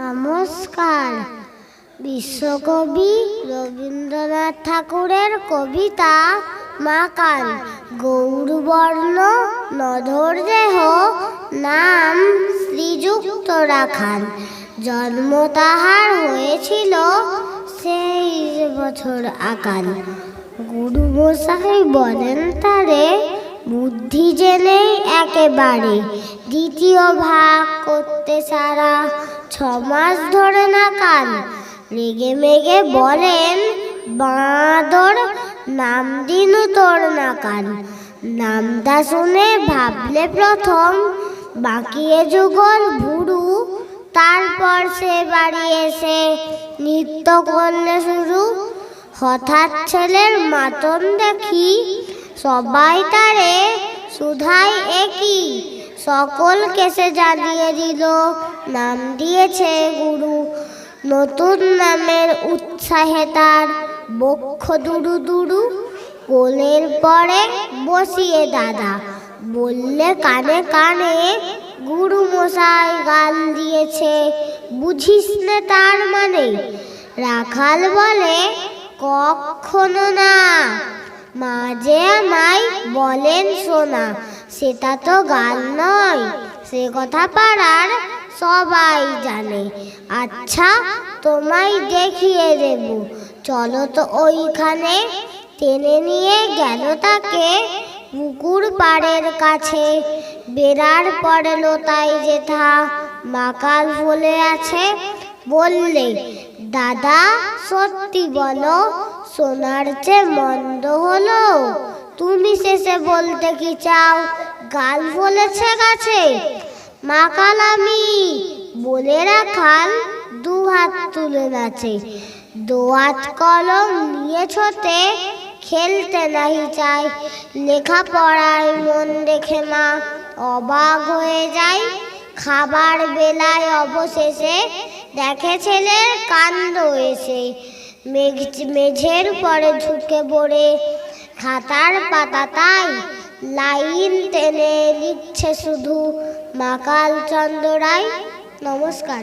নমস্কার। বিশ্বকবি রবীন্দ্রনাথ ঠাকুরের কবিতা মাকাল। গৌরবর্ণ নধর দেহ নাম শ্রীযুক্ত রাখান জন্ম তাহার হয়েছিল সেই বছর আকাল। গুরু মশাই বলেন তারে, বুদ্ধি জেনেই একেবারে। দ্বিতীয় ভাগ করতে সারা ছ মাস ধরে না কান। রেগে মেগে বলেন, বাঁদর, নাম দিন তোর না কান। নামটা শুনে ভাবলে প্রথম বাকিয়ে যুগল ভুরু, তারপর সে বাড়ি এসে নৃত্য করলে শুরু। হঠাৎ ছেলের মাতন দেখি, সবাই তারে, সুধাই একই সকল কেসে জানিয়ে দিল নাম দিয়েছে গুরু। নতুন নামের উৎসাহে তার বক্ষ দুরু দুরু, কোলের পরে বসিয়ে দাদা। বললে কানে কানে, গুরু মশাই গান দিয়েছে, বুঝিস না তার মানে? রাখাল বলে, কখনো না। মাঝে আমায় বলেন শোনা সেটা তো গান নয়। সে কথা পাড়ার সবাই জানে। আচ্ছা তোমায় দেখিয়ে দেব। চলো তো ওইখানে। টেনে নিয়ে গেল তাকে পুকুর পাড়ের কাছে। বেড়ার পড়ল তাই যেথা মাকাল বলে আছে, বললে, দাদা, সত্যি বলো, সোনার চেয়ে মন্দ হলো, তুমি শেষে বলতে কি চাও? গাল বলেছে গাছে। মাকাল, আমি বলে রাখাল দু হাত তুলে নাচে। দোয়াত কলম নিয়ে ছোটে, খেলতে নাহি চাই লেখাপড়ায় মন দেখে মা অবাক হয়ে যায়। খাবার বেলায় অবশেষে দেখে ছেলের কাণ্ড এসে। মেঘ, মেঝের পরে ঝুঁকে পড়ে। খাতার পাতা তাই লাইন টেনে লিখছে শুধু। মাকাল চন্দ্র রায় নমস্কার।